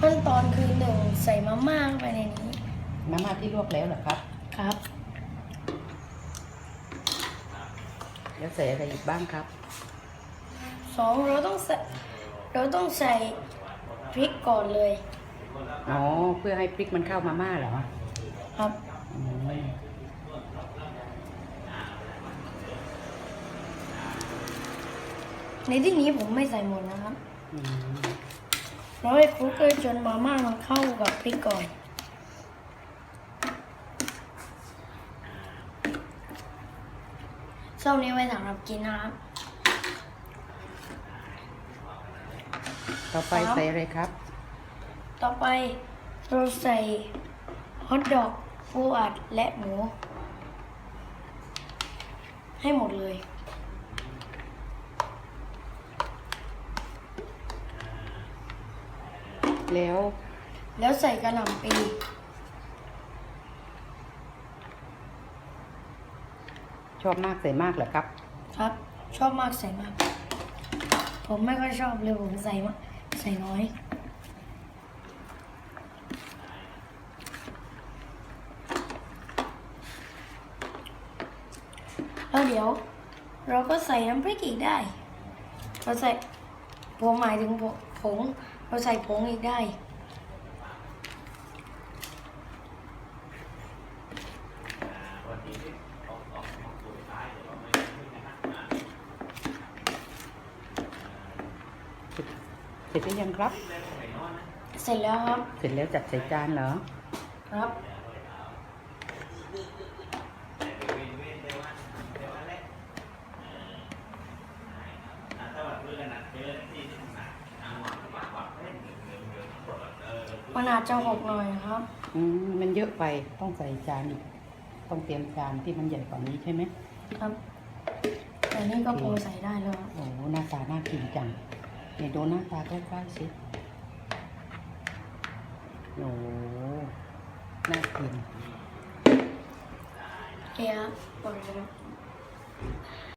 ขั้นตอนคือหนึ่งใส่มาม่าเข้าไปในนี้มาม่าที่ลวกแล้วเหรอครับ ครับ แล้วใส่อะไรอีกบ้างครับ สองเราต้องใส่เราต้องใส่พริกก่อนเลย อ๋อ เพื่อให้พริกมันเข้ามาม่าเหรอครับอืมในที่นี้ผมไม่ใส่หมดนะครับ อืมเราให้คลุกเลยจนมาม่ามันเข้ากับพริกก่อนส้มนี้ไว้สำหรับกินนะครับต่อไปครับใส่อะไรครับ ต่อไปเราใส่ฮอทดอกปูอัดและหมู ให้หมดเลย แล้ว แล้วใส่กระหล่ำปีชอบมากใส่มากเหรอครับ ครับ ชอบมากใส่มาก ผมไม่ค่อยชอบเลยผมใส่มากใส่น้อย แล้วเดี๋ยว เราก็ใส่น้ำพริกอีกได้ เราใส่ผมหมายถึงผงผง เราใส่ผงอีกได้ เสร็จหรือยังครับ เสร็จแล้วครับ เสร็จแล้วจัดใส่จานเหรอ ครับ มันอาจจะหกหน่อยครับ อืมมันเยอะไปต้องใส่จานอีกต้องเตรียมจานที่มันใหญ่กว่านี้ใช่ไหมครับ แต่นี่ก็พอใส่ได้แล้วครับโอ้โหหน้าตาน่ากินจังเนี่ยดูหน้าตาใกล้ๆสิโอ้โหน่ากิน โอเคครับหมดแล้วครับ